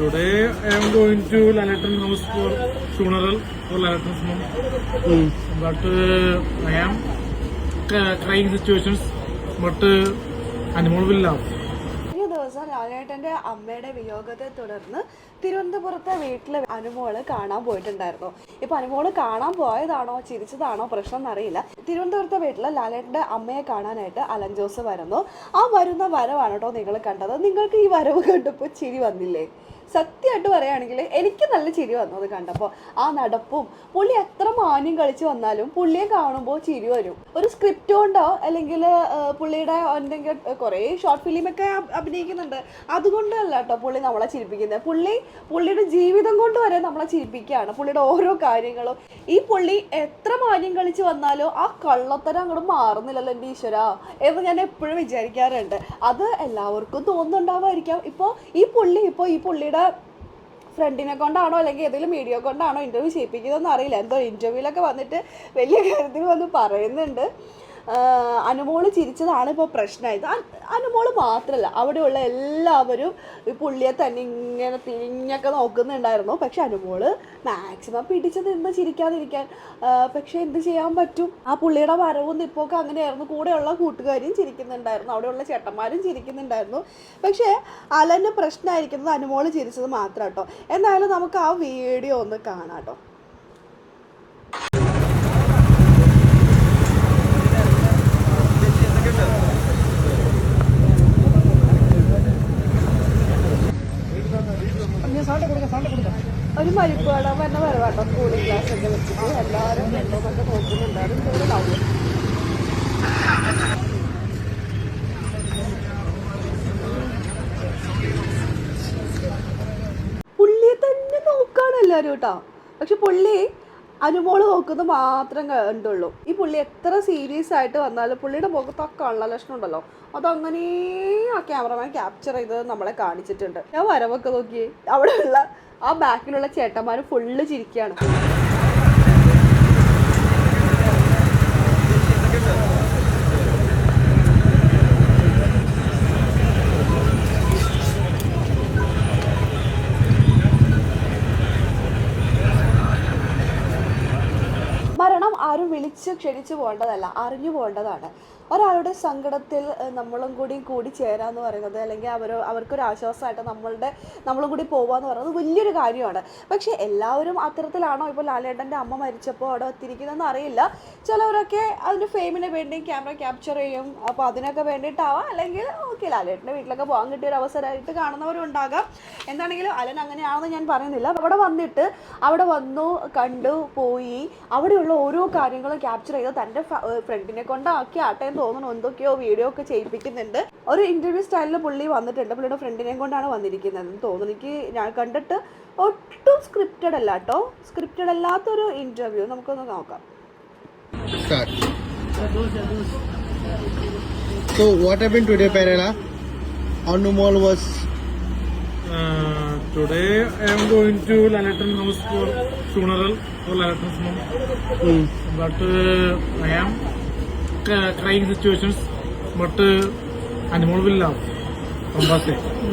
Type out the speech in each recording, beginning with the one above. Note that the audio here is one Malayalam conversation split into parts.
going to Lalaton house for funeral for Lalaton's mom. Mm. But uh, I am c- crying situations. But uh, animal will laugh. കഴിഞ്ഞ ദിവസം ലാലേട്ടന്റെ അമ്മയുടെ വിയോഗത്തെ തുടർന്ന് തിരുവനന്തപുരത്തെ വീട്ടിലെ അനുമോൾ കാണാൻ പോയിട്ടുണ്ടായിരുന്നു ഇപ്പൊ അനുമോൾ കാണാൻ പോയതാണോ ചിരിച്ചതാണോ പ്രശ്നം എന്നറിയില്ല തിരുവനന്തപുരത്തെ വീട്ടിലെ ലാലേട്ടന്റെ അമ്മയെ കാണാനായിട്ട് അലൻ ജോസ് വരുന്നു ആ വരുന്ന വരവാണ് കേട്ടോ നിങ്ങൾ കണ്ടത് നിങ്ങൾക്ക് ഈ വരവ് കണ്ടപ്പോൾ ചിരി വന്നില്ലേ സത്യമായിട്ട് പറയുകയാണെങ്കിൽ എനിക്ക് നല്ല ചിരി വന്നു അത് കണ്ടപ്പോൾ. ആ നടപ്പും പുള്ളി എത്ര മാന്യം കളിച്ച് വന്നാലും പുള്ളിയെ കാണുമ്പോൾ ചിരി വരും. ഒരു സ്ക്രിപ്റ്റ് കൊണ്ടോ അല്ലെങ്കിൽ പുള്ളിയുടെ എന്തെങ്കിലും കുറേ ഷോർട്ട് ഫിലിമൊക്കെ അഭ് അഭിനയിക്കുന്നുണ്ട്. അതുകൊണ്ടല്ല കേട്ടോ പുള്ളി നമ്മളെ ചിരിപ്പിക്കുന്നത് പുള്ളി പുള്ളിയുടെ ജീവിതം കൊണ്ട് വരെ നമ്മളെ ചിരിപ്പിക്കുകയാണ്. പുള്ളിയുടെ ഓരോ കാര്യങ്ങളും. ഈ പുള്ളി എത്ര മാന്യം കളിച്ച് വന്നാലും ആ കള്ളത്തരം അങ്ങോട്ട് മാറുന്നില്ലല്ലോ എന്റെ ഈശ്വര എന്ന് ഞാൻ എപ്പോഴും വിചാരിക്കാറുണ്ട്. അത് എല്ലാവർക്കും തോന്നുന്നുണ്ടാവുമായിരിക്കാം ഇപ്പോൾ ഈ പുള്ളി ഇപ്പോൾ ഈ പുള്ളിയുടെ ഫ്രണ്ടിനെ കൊണ്ടാണോ അല്ലെങ്കിൽ ഏതെങ്കിലും മീഡിയ കൊണ്ടാണോ ഇന്റർവ്യൂ ചെയ്യിപ്പിക്കുന്നതെന്ന് അറിയില്ല. എന്തോ ഇന്റർവ്യൂവിലൊക്കെ വന്നിട്ട് വലിയ കാര്യത്തിൽ വന്ന് പറയുന്നുണ്ട്. അനുമോൾ ചിരിച്ചതാണ് ഇപ്പോൾ പ്രശ്നമായത് അനുമോൾ മാത്രമല്ല അവിടെയുള്ള എല്ലാവരും ഈ പുള്ളിയെ തന്നെ ഇങ്ങനെ തിരിഞ്ഞൊക്കെ നോക്കുന്നുണ്ടായിരുന്നു. പക്ഷെ അനുമോൾ മാക്സിമം പിടിച്ചത് എന്ത് ചിരിക്കാതിരിക്കാൻ പക്ഷെ എന്ത് ചെയ്യാൻ പറ്റും? ആ പുള്ളിയുടെ വരവും നിപ്പൊക്കെ അങ്ങനെയായിരുന്നു. കൂടെയുള്ള കൂട്ടുകാരും ചിരിക്കുന്നുണ്ടായിരുന്നു. അവിടെയുള്ള ചേട്ടന്മാരും ചിരിക്കുന്നുണ്ടായിരുന്നു. പക്ഷേ അലന് പ്രശ്നമായിരിക്കുന്നത് അനുമോൾ ചിരിച്ചത് മാത്രം കേട്ടോ എന്നാലും നമുക്ക് ആ വീഡിയോ ഒന്ന് കാണാം കേട്ടോ ഒരു മരിപ്പ് കാണാൻ പറഞ്ഞ വരവാട്ടോ കൂളിംഗ് ഗ്ലാസ് ഒക്കെ വെച്ചിട്ട് എല്ലാവരും കണ്ടോന്നൊക്കെ പുള്ളിയെ തന്നെ നോക്കാണ് എല്ലാവരും കേട്ടോ. പക്ഷെ പുള്ളി അനുമോൾ നോക്കുന്നത് മാത്രം കണ്ടുള്ളൂ. ഈ പുള്ളി എത്ര സീരിയസ് ആയിട്ട് വന്നാലും പുള്ളിയുടെ മുഖത്തൊക്കെ ആ കള്ള ലക്ഷണം ഉണ്ടല്ലോ. അതങ്ങനെ ആ ക്യാമറമാൻ ക്യാപ്ചർ ചെയ്ത് നമ്മളെ കാണിച്ചിട്ടുണ്ട്. ഞാൻ വരവൊക്കെ നോക്കി. അവിടെയുള്ള ആ ബാക്കിലുള്ള ചേട്ടന്മാർ ഫുള്ള് ചിരിക്കുകയാണ് ആരും വിളിച്ച് ക്ഷണിച്ചു പോകേണ്ടതല്ല അറിഞ്ഞു പോകേണ്ടതാണ്. ഒരാളുടെ സങ്കടത്തിൽ നമ്മളും കൂടി കൂടി എന്ന് പറയുന്നത് അല്ലെങ്കിൽ അവർ അവർക്കൊരു ആശ്വാസമായിട്ട് നമ്മളുടെ നമ്മളും കൂടി പോവാന്ന് പറയുന്നത് വലിയൊരു കാര്യമാണ്. പക്ഷേ എല്ലാവരും അത്തരത്തിലാണോ ഇപ്പോൾ ലാലേട്ടന്റെ അമ്മ മരിച്ചപ്പോൾ അവിടെ ഒത്തിരിക്കുന്നതെന്ന് അറിയില്ല. ചിലവരൊക്കെ അതിന് ഫെയിമിന് വേണ്ടി ക്യാമറ ക്യാപ്ചർ ചെയ്യും. അപ്പോൾ അതിനൊക്കെ വേണ്ടിയിട്ടാവാം. അല്ലെങ്കിൽ ഓക്കെ ലാലേട്ടന്റെ വീട്ടിലൊക്കെ പോകാൻ കിട്ടിയൊരു അവസരമായിട്ട് കാണുന്നവരും ഉണ്ടാകാം എന്താണെങ്കിലും അലൻ അങ്ങനെയാണെന്ന് ഞാൻ പറയുന്നില്ല. അവിടെ വന്നിട്ട് അവിടെ വന്നു കണ്ടു പോയി. അവിടെയുള്ള ഓരോ കാര്യങ്ങളും ക്യാപ്ചർ ചെയ്ത് തന്റെ ഫ്രണ്ടിനെ കൊണ്ടാക്കി. ആട്ടെ എന്ന് തോന്നുന്നു. എന്തൊക്കെയോ വീഡിയോ ഒക്കെ ചെയ്യിപ്പിക്കുന്നുണ്ട്. ഒരു ഇന്റർവ്യൂ സ്റ്റൈലിൽ പുള്ളി വന്നിട്ടുണ്ട്. പുള്ളിയുടെ ഫ്രണ്ടിനെയും കൊണ്ടാണ് വന്നിരിക്കുന്നത് എന്ന് തോന്നുന്നു. എനിക്ക് ഞാൻ കണ്ടിട്ട് ഒട്ടും സ്ക്രിപ്റ്റഡ് അല്ല കേട്ടോ സ്ക്രിപ്റ്റഡ് അല്ലാത്തൊരു ഇന്റർവ്യൂ നമുക്കൊന്ന് നോക്കാം. So what happened today, Perela? Anumol was? Uh, today I am going to Lalaton house for funeral. For Lalaton's mom. mm, But uh, I am c- situations but Animol will love.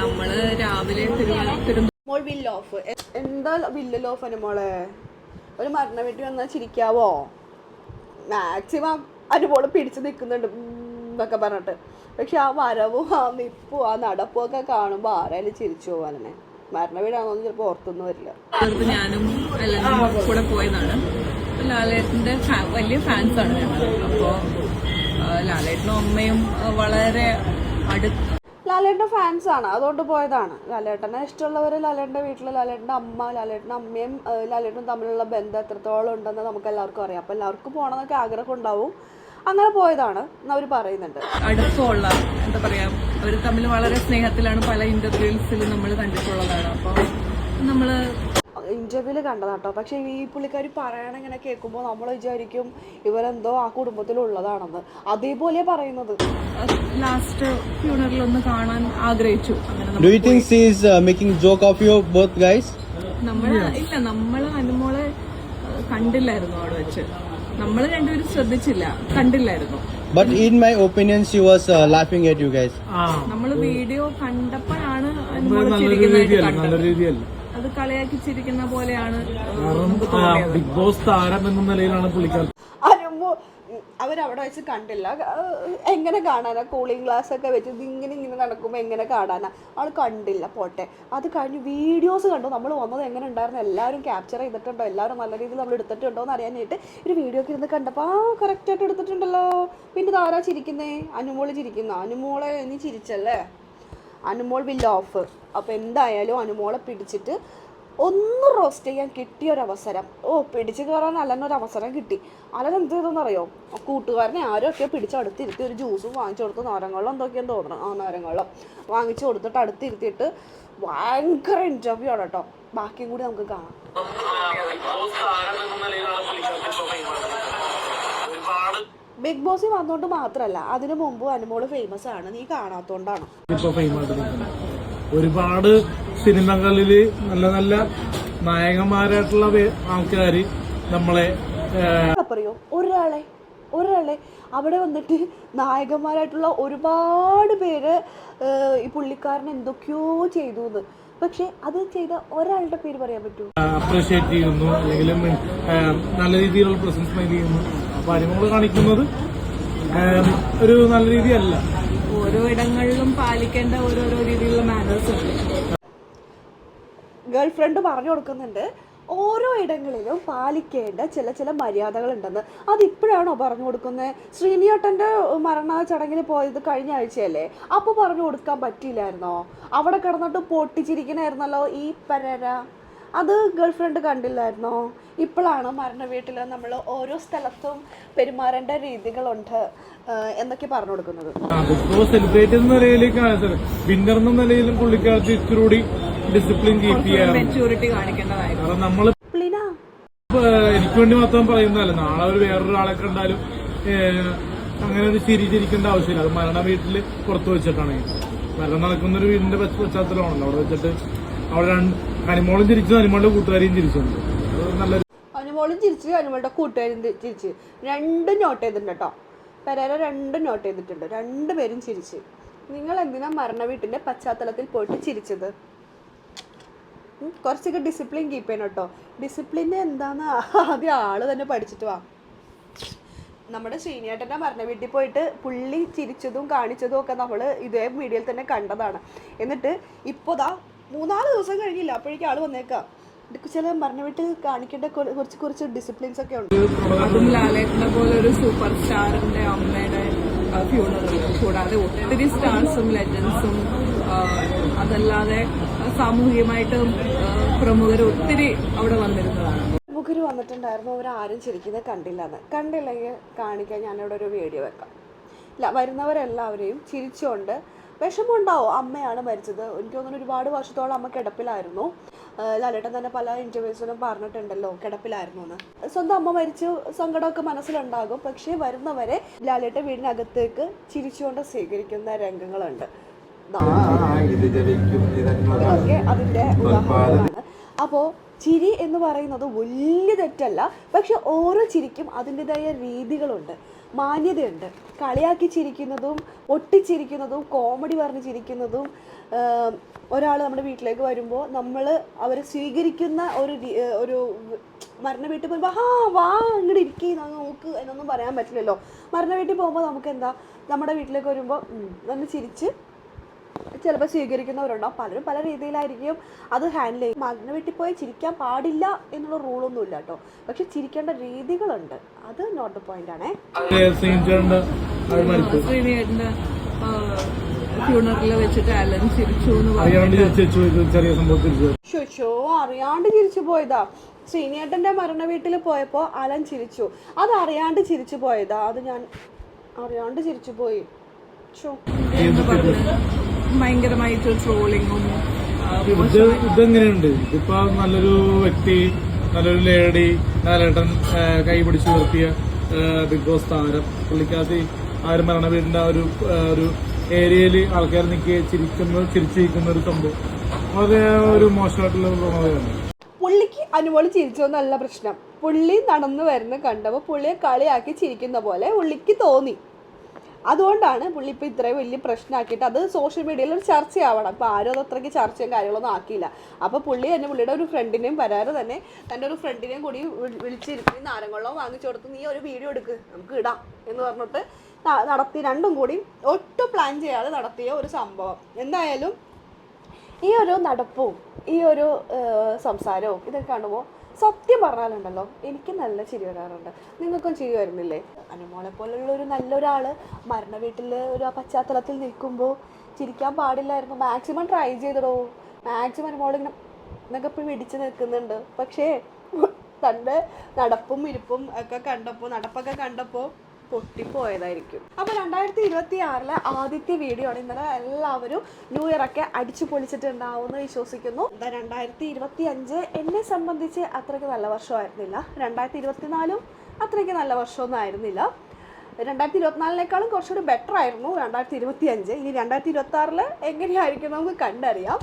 നമ്മൾ രാവിലെ മോൾ ഓഫ് എന്താ വില്ല് ഓഫ് അനുമോളെ ഒരു മരണ വീട്ടിൽ വന്നാൽ ചിരിക്കാവോ? മാക്സിമം അനുമോൾ പിടിച്ച് നിൽക്കുന്നുണ്ട് എന്നൊക്കെ പറഞ്ഞിട്ട്. പക്ഷെ ആ വരവും ആ നിപ്പും ആ നടപ്പും ഒക്കെ കാണുമ്പോൾ ആരായാലും ചിരിച്ചു പോകാനെ മരണ വീടാണെന്നൊന്നും ചിലപ്പോൾ ഓർത്തൊന്നും വരില്ല. ഞാനും കൂടെ പോയതാണ്. അപ്പൊ ലാലേട്ടന്റെ ഫാ- വലിയ ഫാൻസാണ് ഞങ്ങൾ. അപ്പോ ആ, ലാലേട്ടനും അമ്മയും വളരെ അടുത്ത് ലാലേട്ടന്റെ ഫാൻസ് ആണ് അതുകൊണ്ട് പോയതാണ്. ലാലേട്ടനെ ഇഷ്ടമുള്ളവർ ലാലേട്ടന്റെ വീട്ടിൽ ലാലേട്ടന്റെ അമ്മ ലാലേട്ടന്റെ അമ്മയും ലാലേട്ടനും തമ്മിലുള്ള ബന്ധം എത്രത്തോളം ഉണ്ടെന്ന് നമുക്ക് എല്ലാവർക്കും അറിയാം. അപ്പോൾ എല്ലാവർക്കും പോകണമെന്നൊക്കെ ആഗ്രഹം ഉണ്ടാവും അങ്ങനെ പോയതാണ് അവർ പറയുന്നുണ്ട്. അടുപ്പമുള്ള എന്താ പറയാ അവർ തമ്മിൽ വളരെ സ്നേഹത്തിലാണ് പല ഇന്റർവ്യൂസിൽ നമ്മൾ കണ്ടിട്ടുള്ളതാണ്. അപ്പോൾ നമ്മൾ ഇന്റർവ്യൂൽ കേട്ടോ പക്ഷേ ഈ പുള്ളിക്കാർ പറയണ ഇങ്ങനെ കേൾക്കുമ്പോൾ നമ്മൾ വിചാരിക്കും ഇവരെന്തോ ആ കുടുംബത്തിലുള്ളതാണെന്ന് അതേപോലെ പറയുന്നത്. ലാസ്റ്റ് ഫ്യൂണറിൽ ഒന്ന് കാണാൻ ആഗ്രഹിച്ചു. Do you think you is making joke of your joke guys both ഇല്ല നമ്മൾ അനുമോളെ കണ്ടില്ലായിരുന്നു അവിടെ വെച്ച്. നമ്മൾ രണ്ടുപേരും ശ്രദ്ധിച്ചില്ല കണ്ടില്ലായിരുന്നു. But in my opinion she was laughing at you guys നമ്മൾ വീഡിയോ കണ്ടപ്പോഴാണ് നല്ലൊരു ചിരിക്കുന്നതായിട്ട് കണ്ടത്. അത് കളിയാക്കി ചിരിക്കുന്ന പോലെയാണ് ബിഗ് ബോസ് താരം എന്ന നിലയിലാണ് പുള്ളിക്കാർ അനുമോ അവരവിടെ വെച്ച് കണ്ടില്ല. എങ്ങനെ കാണാനാ? കൂളിംഗ് ഗ്ലാസ് ഒക്കെ വെച്ച് ഇങ്ങനെ ഇങ്ങനെ നടക്കുമ്പോൾ എങ്ങനെ കാണാനാ? ആൾ കണ്ടില്ല പോട്ടെ. അത് കഴിഞ്ഞ് വീഡിയോസ് കണ്ടു. നമ്മൾ വന്നത് എങ്ങനെ ഉണ്ടായിരുന്നു? എല്ലാവരും ക്യാപ്ചർ ചെയ്തിട്ടുണ്ടോ? എല്ലാവരും നല്ല രീതിയിൽ നമ്മൾ എടുത്തിട്ടുണ്ടോ എന്ന് അറിയാനായിട്ട് ഒരു വീഡിയോ ഒക്കെ ഇരുന്ന് കണ്ടപ്പോൾ ആ കറക്റ്റായിട്ട് എടുത്തിട്ടുണ്ടല്ലോ. പിന്നെ ഇതാരാ ചിരിക്കുന്നേ? അനുമോൾ ചിരിക്കുന്ന? അനുമോളെ നീ ചിരിച്ചല്ലേ? അനുമോൾ വിൽ ഓഫ് അപ്പോൾ എന്തായാലും അനുമോളെ പിടിച്ചിട്ട് ഒന്ന് റോസ്റ്റ് ചെയ്യാൻ കിട്ടിയ ഒരു അവസരം ഓ പിടിച്ചു കയറാൻ അലനൊരു അവസരം കിട്ടി അലൻ എന്ത് ചെയ്തെന്ന് അറിയോ ആ കൂട്ടുകാരനെ ആരൊക്കെ പിടിച്ചടുത്തിരുത്തി ഒരു ജ്യൂസും വാങ്ങിച്ചു കൊടുത്ത് നാരങ്ങളും എന്തൊക്കെയാന്ന് തോന്നണം ആ നാരങ്ങളും വാങ്ങിച്ചു കൊടുത്തിട്ട് അടുത്തിരുത്തിയിട്ട് ഭയങ്കര ഇന്റർവ്യൂ ആണ് കേട്ടോ ബാക്കിയും കൂടി നമുക്ക് കാണാം ബിഗ് ബോസിൽ വന്നോണ്ട് മാത്രമല്ല അതിനു മുമ്പ് അനുമോൾ ഫേമസ് ആണ്. നീ കാണാത്തോണ്ടാണ്. ഒരുപാട് സിനിമകളിൽ നല്ല നല്ല നായകന്മാരായിട്ടുള്ള ആൾക്കാര് നമ്മളെ പറയോ ഒരാളെ ഒരാളെ. അവിടെ വന്നിട്ട് നായകന്മാരായിട്ടുള്ള ഒരുപാട് പേര് ഈ പുള്ളിക്കാരൻ എന്തൊക്കെയോ ചെയ്തു എന്ന് പക്ഷെ അത് ചെയ്ത ഒരാളുടെ പേര് പറയാൻ പറ്റൂ. അപ്രീഷിയേറ്റ് ചെയ്യുന്നു അല്ലെങ്കിൽ നല്ല രീതിയിലുള്ള പ്രസൻസ് ചെയ്യുന്നു. അപ്പൊ കാണിക്കുന്നത്. ഒരു നല്ല രീതിയല്ല. ഓരോ ഇടങ്ങളിലും പാലിക്കേണ്ട ഓരോരോ രീതിയിലുള്ള മാനേഴ്സ് ഉണ്ട്. ഗേൾ ഫ്രണ്ട് പറഞ്ഞു കൊടുക്കുന്നുണ്ട് ഓരോ ഇടങ്ങളിലും പാലിക്കേണ്ട ചില ചില മര്യാദകൾ ഉണ്ടെന്ന് അതിപ്പോഴാണോ പറഞ്ഞു കൊടുക്കുന്നത് ശ്രീനിയേട്ടന്റെ മരണ ചടങ്ങിൽ പോയത് കഴിഞ്ഞ ആഴ്ചയല്ലേ? അപ്പോൾ പറഞ്ഞു കൊടുക്കാൻ പറ്റിയില്ലായിരുന്നോ? അവിടെ കിടന്നിട്ട് പൊട്ടിച്ചിരിക്കണായിരുന്നല്ലോ ഈ പരര. അത് ഗേൾ ഫ്രണ്ട് കണ്ടില്ലായിരുന്നോ? ഇപ്പോഴാണ് മരണ വീട്ടിൽ നമ്മൾ ഓരോ സ്ഥലത്തും പെരുമാറേണ്ട രീതികളുണ്ട് എന്നൊക്കെ പറഞ്ഞു കൊടുക്കുന്നത്. സെലിബ്രേറ്റ് എന്ന നിലയിൽ വിന്നർ എന്ന നിലയിലും പുള്ളിക്കാർക്ക് ഡിസിപ്ലിൻ കീപ്പ് ചെയ്യാറുണ്ട്. മെച്ചൂരിറ്റി നമ്മൾ എനിക്ക് വേണ്ടി മാത്രം പറയുന്നതല്ല. നാളെ ഒരു വേറൊരാളെ കണ്ടാലും അങ്ങനെ ഒരു ചിരി ചിരിക്കേണ്ട ആവശ്യമില്ല. അത് മരണ വീട്ടിൽ പുറത്തു വെച്ചിട്ടാണ്. മരണം നടക്കുന്ന ഒരു വീടിന്റെ പശ്ച- പശ്ചാത്തലമാണല്ലോ. അവിടെ വെച്ചിട്ട് അവിടെ രണ്ട് അനിമോളും ചിരിച്ചു അനുമോളുടെ കൂട്ടുകാരെയും ചിരിച്ചുണ്ട് അത് നല്ലൊരു അനുമോളും ചിരിച്ചു അനുമോളുടെ കൂട്ടുകാരും ചിരിച്ച് രണ്ടും നോട്ട് ചെയ്തിട്ടുണ്ട് കേട്ടോ പെരേര രണ്ടും നോട്ട് ചെയ്തിട്ടുണ്ട്. രണ്ടുപേരും ചിരിച്ച്. നിങ്ങൾ എന്തിനാ മരണ വീട്ടിന്റെ പശ്ചാത്തലത്തിൽ പോയിട്ട് ചിരിച്ചത്? കുറച്ചൊക്കെ ഡിസിപ്ലിൻ കീപ്പ് ചെയ്യണം കേട്ടോ ഡിസിപ്ലിൻ എന്താന്ന് ആദ്യം ആൾ തന്നെ പഠിച്ചിട്ട് വാ. നമ്മുടെ ശ്രീനിയേട്ടന്റെ മരണ വീട്ടിൽ പോയിട്ട് പുള്ളി ചിരിച്ചതും കാണിച്ചതും ഒക്കെ നമ്മൾ ഇതേ മീഡിയയിൽ തന്നെ കണ്ടതാണ്. എന്നിട്ട് ഇപ്പോൾ ദാ മൂന്നാൽ ദിവസം കഴിഞ്ഞില്ല അപ്പോഴേക്കും ആൾ വന്നേക്കാം. ചില മരണ വീട്ടിൽ കാണിക്കേണ്ട കുറച്ച് കുറച്ച് ഡിസിപ്ലിൻസ് ഒക്കെ ഉണ്ട്. അതും ലാലേട്ടനെ പോലെ ഒരു സൂപ്പർ സ്റ്റാറിന്റെ അമ്മയുടെ ഫ്യൂണറൽ കൂടാതെ ഒത്തിരി സ്റ്റാർസും ലെജൻസും അതല്ലാതെ സാമൂഹികമായിട്ടും പ്രമുഖർ ഒത്തിരി അവിടെ വന്നിരുന്നതാണ്. പ്രമുഖർ വന്നിട്ടുണ്ടായിരുന്നു അവരാരും ചിരിക്കുന്നത് കണ്ടില്ലെന്ന്. കണ്ടില്ലെങ്കിൽ കാണിക്കാൻ ഞാനിവിടെ ഒരു വീഡിയോ വെക്കാം. ഇല്ല വരുന്നവരെല്ലാവരെയും ചിരിച്ചുകൊണ്ട് വിഷമമുണ്ടാവും. അമ്മയാണ് മരിച്ചത്. എനിക്ക് തോന്നുന്നു ഒരുപാട് വർഷത്തോളം അമ്മ കിടപ്പിലായിരുന്നു. ലാലേട്ടൻ തന്നെ പല ഇന്റർവ്യൂസിലും പറഞ്ഞിട്ടുണ്ടല്ലോ കിടപ്പിലായിരുന്നു എന്ന്. സ്വന്തം അമ്മ മരിച്ചു സങ്കടമൊക്കെ മനസ്സിലുണ്ടാകും. പക്ഷേ വരുന്നവരെ ലാലേട്ടൻ വീടിനകത്തേക്ക് ചിരിച്ചുകൊണ്ട് സ്വീകരിക്കുന്ന രംഗങ്ങളുണ്ട്. അതിന്റെ ഉദാഹരണമാണ്. അപ്പോൾ ചിരി എന്ന് പറയുന്നത് വലിയ തെറ്റല്ല. പക്ഷെ ഓരോ ചിരിക്കും അതിന്റെതായ രീതികളുണ്ട്. മാന്യതയുണ്ട്. കളിയാക്കി ചിരിക്കുന്നതും ഒട്ടിച്ചിരിക്കുന്നതും കോമഡി പറഞ്ഞ് ചിരിക്കുന്നതും ഒരാൾ നമ്മുടെ വീട്ടിലേക്ക് വരുമ്പോൾ നമ്മൾ അവരെ സ്വീകരിക്കുന്ന ഒരു ഒരു മരണ വീട്ടിൽ പോകുമ്പോൾ ആ വാ ഇങ്ങോട്ട് ഇരിക്കേ നോക്ക് എന്നൊന്നും പറയാൻ പറ്റില്ലല്ലോ. മരണ വീട്ടിൽ പോകുമ്പോൾ നമുക്ക് എന്താ നമ്മുടെ വീട്ടിലേക്ക് വരുമ്പോൾ നമ്മൾ ചിരിച്ച് ചിലപ്പോൾ സ്വീകരിക്കുന്നവരുണ്ടാവും. പലരും പല രീതിയിലായിരിക്കും അത് ഹാൻഡിൽ ചെയ്യും. മകനെ വീട്ടിൽ പോയി ചിരിക്കാൻ പാടില്ല എന്നുള്ള റൂളൊന്നും ഇല്ല കേട്ടോ. പക്ഷെ ചിരിക്കേണ്ട രീതികളുണ്ട്. അത് നോട്ട് ദ പോയിന്റ് ആണേ. ഫ്യൂണറിൽ വെച്ചിട്ട് അലൻ ചിരിച്ചു എന്ന് അറിയാണ്ട് ചിരിച്ചു പോയതാ ശ്രീനേട്ടന്റെ മരണ വീട്ടിൽ പോയപ്പോ അലൻ ചിരിച്ചു. അത് അറിയാണ്ട് ചിരിച്ചു പോയതാ. അത് ഞാൻ അറിയാണ്ട് ചിരിച്ചു പോയി. ഷോ ഭയങ്കരമായിട്ട് ട്രോളിങ്ങും ഇത് ഇതെങ്ങനെയുണ്ട്? ഇതിപ്പോ നല്ലൊരു വ്യക്തി നല്ലൊരു ലേഡി ലാലേട്ടൻ കൈ പിടിച്ച് നിർത്തിയ ബിഗ് ബോസ് താരം. പുള്ളിക്കാത്തി ആ ഒരു മരണ വീടിന്റെ ആ ഒരു ഒരു ഏരിയയിൽ ആൾക്കാർ നിൽക്കുക ചിരിക്കുന്ന ചിരിച്ചിരിക്കുന്ന ഒരു സംഭവം. വളരെ ഒരു മോശമായിട്ടുള്ള പ്രവണതയാണ്. പുള്ളിക്ക് അനുമോൾ ചിരിച്ചോന്നല്ല പ്രശ്നം. പുള്ളി നടന്നു വരുന്ന കണ്ടപ്പോൾ പുള്ളിയെ കളിയാക്കി ചിരിക്കുന്ന പോലെ പുള്ളിക്ക് തോന്നി. അതുകൊണ്ടാണ് പുള്ളി ഇപ്പോൾ ഇത്രയും വലിയ പ്രശ്നമാക്കിയിട്ട് അത് സോഷ്യൽ മീഡിയയിൽ ഒരു ചർച്ചയാവണം. അപ്പോൾ ആരും അത് അത്രയ്ക്ക് ചർച്ചയും കാര്യങ്ങളൊന്നും ആക്കിയില്ല. അപ്പോൾ പുള്ളി തന്നെ പുള്ളിയുടെ ഒരു ഫ്രണ്ടിനെയും വരാതെ തന്നെ തന്റെ ഒരു ഫ്രണ്ടിനെയും കൂടി വിളി- വിളിച്ചിരുത്തി നാരങ്ങവെള്ളം വാങ്ങിച്ചു കൊടുത്ത് നീ ഒരു വീഡിയോ എടുക്ക് നമുക്ക് ഇടാം എന്ന് പറഞ്ഞിട്ട് നടത്തി രണ്ടും കൂടി ഒട്ടും പ്ലാൻ ചെയ്യാതെ നടത്തിയ ഒരു സംഭവം. എന്തായാലും ഈ ഒരു നടപ്പും ഈ ഒരു സംസാരവും ഇതൊക്കെ കാണുമ്പോൾ സത്യം പറഞ്ഞാലുണ്ടല്ലോ എനിക്ക് നല്ല ചിരി വരാറുണ്ട്. നിങ്ങൾക്കും ചിരി വരുന്നില്ലേ? അനുമോളെ പോലുള്ള ഒരു നല്ലൊരാൾ മരണ വീട്ടിൽ ഒരു പശ്ചാത്തലത്തിൽ നിൽക്കുമ്പോൾ ചിരിക്കാൻ പാടില്ലായിരുന്നു. മാക്സിമം ട്രൈ ചെയ്തിടോ. മാക്സിമം അനുമോളിങ്ങനെ എന്നൊക്കെ പിടിച്ച് നിൽക്കുന്നുണ്ട്. പക്ഷേ തന്റെ നടപ്പും ഇരിപ്പും ഒക്കെ കണ്ടപ്പോൾ നടപ്പൊക്കെ കണ്ടപ്പോൾ പൊട്ടിപ്പോയതായിരിക്കും. അപ്പോൾ രണ്ടായിരത്തി ഇരുപത്തി ആറിലെ ആദ്യത്തെ വീഡിയോ ആണ് ഇന്നലെ എല്ലാവരും ന്യൂ ഇയർ ഒക്കെ അടിച്ചു പൊളിച്ചിട്ടുണ്ടാവുമെന്ന് വിശ്വസിക്കുന്നു. രണ്ടായിരത്തി ഇരുപത്തി അഞ്ച് എന്നെ സംബന്ധിച്ച് അത്രയ്ക്ക് നല്ല വർഷമായിരുന്നില്ല. രണ്ടായിരത്തി ഇരുപത്തിനാലും അത്രയ്ക്ക് നല്ല വർഷമൊന്നും ആയിരുന്നില്ല. രണ്ടായിരത്തി ഇരുപത്തിനാലിനേക്കാളും കുറച്ചുകൂടി ബെറ്റർ ആയിരുന്നു രണ്ടായിരത്തി ഇരുപത്തി അഞ്ച് ഇനി രണ്ടായിരത്തി ഇരുപത്തി ആറിൽ എങ്ങനെയായിരിക്കും നമുക്ക് കണ്ടറിയാം.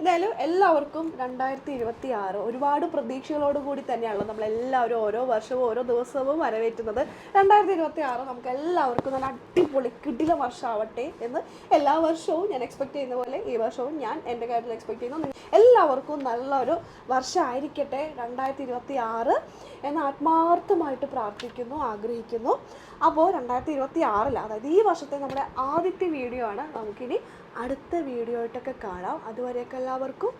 എന്തായാലും എല്ലാവർക്കും രണ്ടായിരത്തി ഇരുപത്തി ആറ് ഒരുപാട് പ്രതീക്ഷകളോട് കൂടി തന്നെയാണല്ലോ നമ്മളെല്ലാവരും ഓരോ വർഷവും ഓരോ ദിവസവും വരവേറ്റുന്നത്. രണ്ടായിരത്തി ഇരുപത്തി ആറ് നമുക്ക് എല്ലാവർക്കും നല്ല അടിപൊളി കിടില വർഷമാവട്ടെ എന്ന് എല്ലാ വർഷവും ഞാൻ എക്സ്പെക്ട് ചെയ്യുന്ന പോലെ ഈ വർഷവും ഞാൻ എന്റെ കാര്യത്തിൽ എക്സ്പെക്ട് ചെയ്യുന്നു. എല്ലാവർക്കും നല്ലൊരു വർഷമായിരിക്കട്ടെ രണ്ടായിരത്തി ഇരുപത്തി ആറ് എന്ന് ആത്മാർത്ഥമായിട്ട് പ്രാർത്ഥിക്കുന്നു ആഗ്രഹിക്കുന്നു. അപ്പോൾ രണ്ടായിരത്തി ഇരുപത്തി ആറിൽ അതായത് ഈ വർഷത്തെ നമ്മുടെ ആദ്യത്തെ വീഡിയോ ആണ് നമുക്കിനി അടുത്ത വീഡിയോ ആയിട്ടൊക്കെ കാണാം. അതുവരെയൊക്കെ എല്ലാവർക്കും